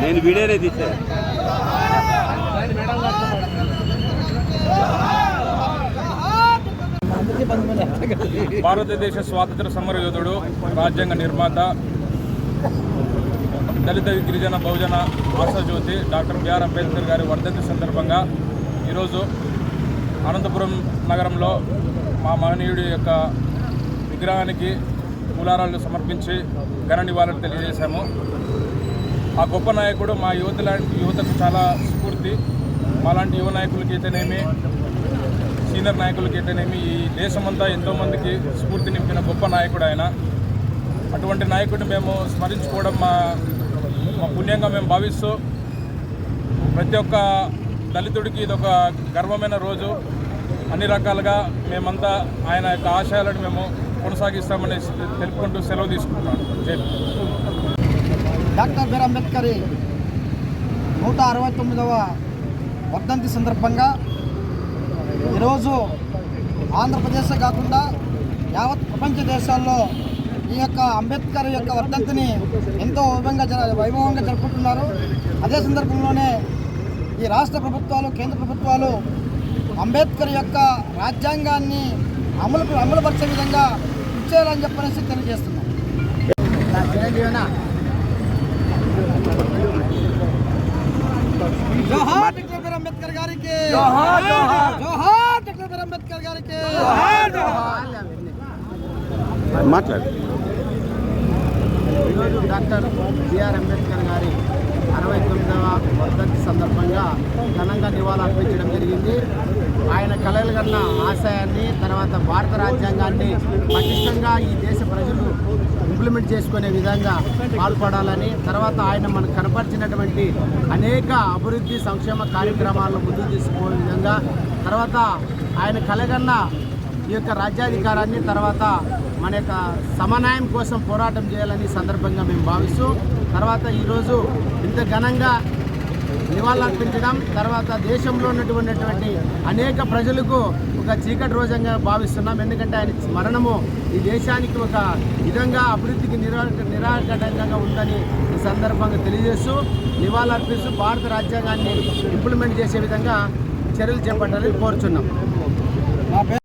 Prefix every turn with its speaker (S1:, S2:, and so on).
S1: నేను వీడియోనే తీసా.
S2: భారతదేశ స్వాతంత్ర సమర యోధుడు రాజ్యాంగ నిర్మాత దళిత గిరిజన బహుజన ఆశాజ్యోతి డాక్టర్ బిఆర్ అంబేద్కర్ గారి వర్ధంతి సందర్భంగా ఈరోజు అనంతపురం నగరంలో మా మహనీయుడి యొక్క విగ్రహానికి పూలారాలు సమర్పించి ఘన నివాళులు తెలియజేశాము. ఆ గొప్ప నాయకుడు మా యువత లాంటి యువతకు చాలా స్ఫూర్తి. మాలాంటి యువ నాయకులకి అయితేనేమి సీనియర్ నాయకులకి అయితేనేమి ఈ దేశమంతా ఎంతోమందికి స్ఫూర్తి నింపిన గొప్ప నాయకుడు ఆయన. అటువంటి నాయకుడిని మేము స్మరించుకోవడం మా మా పుణ్యంగా మేము భావిస్తూ ప్రతి ఒక్క దళితుడికి ఇది ఒక గర్వమైన రోజు. అన్ని రకాలుగా మేమంతా ఆయన యొక్క ఆశయాలను మేము కొనసాగిస్తామని తెలుపుకుంటూ సెలవు తీసుకుంటున్నాను.
S3: డాక్టర్ బిఆర్ అంబేద్కర్ నూట అరవై తొమ్మిదవ వర్ధంతి సందర్భంగా ఈరోజు ఆంధ్రప్రదేశ్ కాకుండా యావత్ ప్రపంచ దేశాల్లో ఈ యొక్క అంబేద్కర్ యొక్క వర్ధంతిని ఎంతో వైభవంగా జర వైభవంగా జరుపుకుంటున్నారు. అదే సందర్భంలోనే ఈ రాష్ట్ర ప్రభుత్వాలు కేంద్ర ప్రభుత్వాలు అంబేద్కర్ యొక్క రాజ్యాంగాన్ని అమలు అమలుపరిచే విధంగా ఇచ్చేయాలని చెప్పనేసి తెలియజేస్తున్నాం. జోహార్ డాక్టర్ బిఆర్ అంబేద్కర్ గారికి. జోహార్ జోహార్. డాక్టర్ అంబేద్కర్ గారికి.
S1: మాట్లాడు.
S3: ఈరోజు డాక్టర్ బిఆర్ అంబేద్కర్ గారి అరవై తొమ్మిదవ వర్ధంతి సందర్భంగా ఘనంగా నివాళులర్పించడం జరిగింది. ఆయన కలలు కన్న ఆశయాన్ని తర్వాత భారత రాజ్యాంగాన్ని పటిష్టంగా ఈ దేశ ప్రజలు ఇంప్లిమెంట్ చేసుకునే విధంగా పాల్పడాలని తర్వాత ఆయన మనకు కనపరిచినటువంటి అనేక అభివృద్ధి సంక్షేమ కార్యక్రమాలను ముందుకు తీసుకునే విధంగా తర్వాత ఆయన కలగన్న ఈ యొక్క రాజ్యాధికారాన్ని తర్వాత మన యొక్క సమన్వయం కోసం పోరాటం చేయాలని సందర్భంగా మేము భావిస్తూ తర్వాత ఈరోజు ఇంత ఘనంగా నివాళులర్పించడం తర్వాత దేశంలో ఉన్నటువంటి అనేక ప్రజలకు ఒక చీకటి రోజంగా భావిస్తున్నాం. ఎందుకంటే ఆయన మరణము ఈ దేశానికి ఒక విధంగా అభివృద్ధికి నిరా నిరాకటంగా ఉందని ఈ సందర్భంగా తెలియజేస్తూ నివాళులర్పిస్తూ భారత రాజ్యాంగాన్ని ఇంప్లిమెంట్ చేసే విధంగా చర్యలు చేపట్టాలని కోరుచున్నాం.